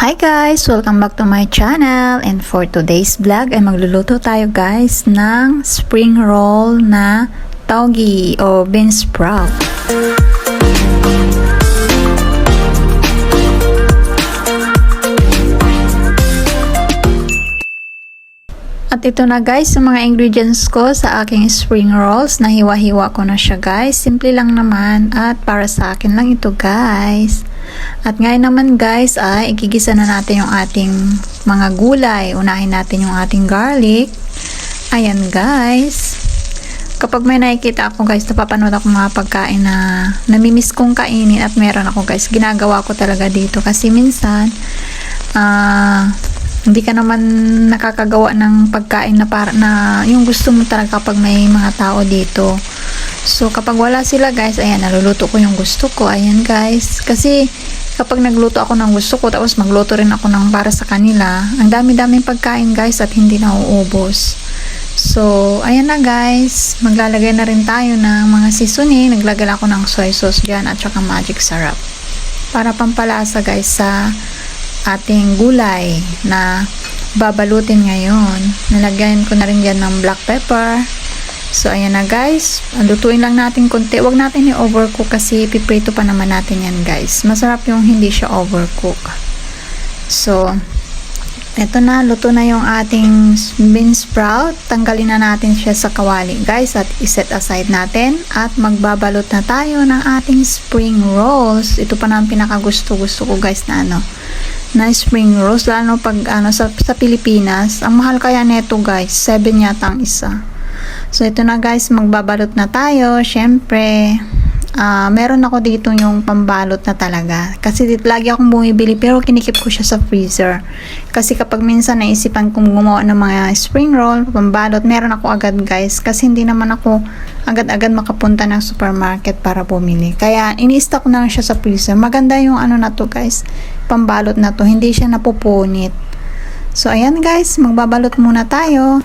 Hi guys! Welcome back to my channel and for today's vlog ay magluluto tayo guys ng spring roll na taugi o bean sprout. At ito na guys, yung mga ingredients ko sa aking spring rolls. Nahiwa-hiwa ko na siya guys. Simple lang naman at para sa akin lang ito guys. At ngayon naman guys ay igigisa na natin yung ating mga gulay. Unahin natin yung ating garlic. Ayan guys. Kapag may nakikita ako guys, napapanood ako mga pagkain na namimiss kong kainin at meron ako guys, ginagawa ko talaga dito. Kasi minsan, ah, hindi ka naman nakakagawa ng pagkain na para na yung gusto mo talaga kapag may mga tao dito. So kapag wala sila guys, ayan naluluto ko yung gusto ko. Ayan guys, kasi kapag nagluto ako ng gusto ko tapos magluto rin ako ng para sa kanila, ang dami-daming pagkain guys at hindi nauubos. So, ayan na guys, maglalagay na rin tayo ng mga seasoning. Naglagay ako ng soy sauce dyan at saka magic syrup. Para pampalasa guys sa ating gulay na babalutin ngayon. Nilagyan ko na rin dyan ng black pepper. So, ayan na guys. Lutuin lang natin konti. Huwag natin i-overcook kasi piprito pa naman natin yan guys. Masarap yung hindi siya overcook. So, eto na. Luto na yung ating bean sprout. Tanggalin na natin siya sa kawali guys at iset aside natin. At magbabalot na tayo ng ating spring rolls. Ito pa na ang pinakagusto-gusto ko guys na ano na spring rolls lalo pag ano sa, sa Pilipinas ang mahal kaya neto guys 7 yata ang isa so ito na guys. Magbabalot na tayo. Syempre ah meron ako dito yung pambalot na talaga. Kasi dito lagi akong bumibili pero kinikip ko siya sa freezer. Kasi kapag minsan naisipan kong gumawa ng mga spring roll pambalot meron ako agad guys. Kasi hindi naman ako agad-agad makapunta ng supermarket para bumili. Kaya ini-stock na lang siya sa freezer. Maganda yung ano na to guys. Pambalot na to. Hindi siya napupunit. So ayan guys. Magbabalot muna tayo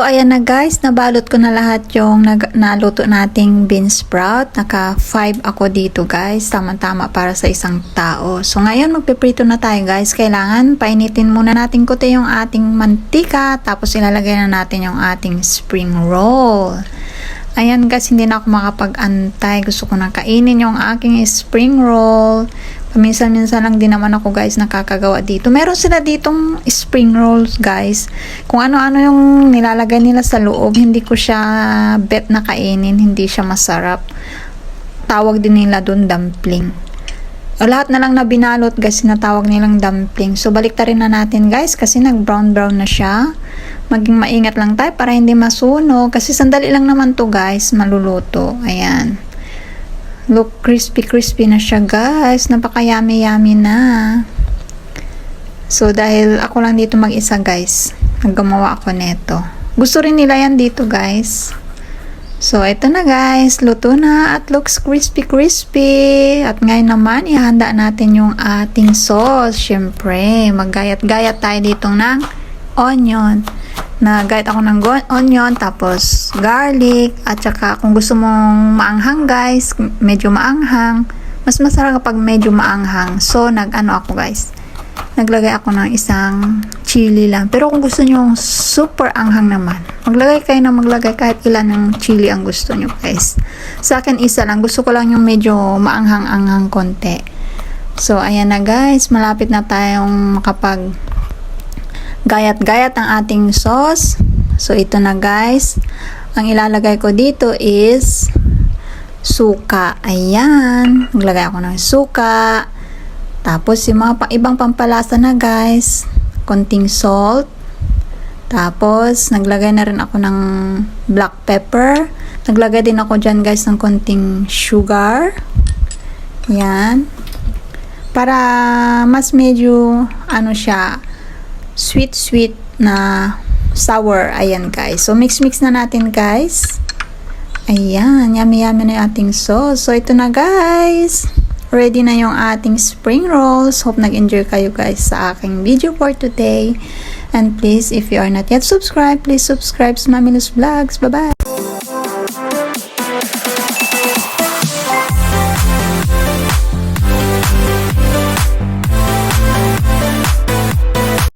Ayan na guys, nabalot ko na lahat yung nag naluto nating bean sprout. Naka 5 ako dito guys, tama-tama para sa isang tao. So, ngayon magpiprito na tayo guys. Kailangan painitin muna natin kote yung ating mantika, tapos ilalagay na natin yung ating spring roll. Ayan guys, hindi na ako makapag-antay. Gusto ko na kainin yung aking spring roll. Paminsan-minsan lang din naman ako guys nakakagawa dito. Meron sila ditong spring rolls guys. Kung ano-ano yung nilalagay nila sa loob, hindi ko siya bet na kainin. Hindi siya masarap. Tawag din nila doon dumpling. O, lahat na lang na binalot guys, sinatawag nilang dumpling. So, balik rin na natin guys kasi nag-brown-brown na siya. Maging maingat lang tayo para hindi masunog. Kasi sandali lang naman to guys, maluluto. Ayan. Look, crispy-crispy na siya guys. Napaka-yummy-yummy na. So, dahil ako lang dito mag-isa guys, naggumawa ako neto. Gusto rin nila yan dito guys. So, ito na guys. Luto na at looks crispy-crispy. At ngayon naman, ihanda natin yung ating sauce. Siyempre, maggayat-gayat tayo dito ng onion nagayat ako ng onion, tapos garlic, at saka kung gusto mong maanghang guys, medyo maanghang, mas masarap kapag medyo maanghang. So, nag-ano ako guys, naglagay ako ng isang chili lang. Pero kung gusto nyo super anghang naman, maglagay kayo na maglagay kahit ilan ng chili ang gusto nyo guys. Sa akin isa lang, gusto ko lang yung medyo maanghang-anghang konti. So, ayan na guys, malapit na tayong makapag gayat-gayat ang ating sauce. So, ito na guys. Ang ilalagay ko dito is suka. Ayan. Naglagay ako ng suka. Tapos, yung mga pa ibang pampalasa na guys. Konting salt. Tapos, naglagay na rin ako ng black pepper. Naglagay din ako dyan guys ng konting sugar. Yan. Para mas medyo, ano siya, sweet sweet na sour. Ayan guys. So mix mix na natin guys. Ayan, yummy-yummy na yung ating sauce. So, ito na guys. Ready na yung ating spring rolls. Hope nag-enjoy kayo guys sa aking video for today. And please, if you are not yet subscribed, please subscribe sa Mamilus Vlogs. Bye-bye!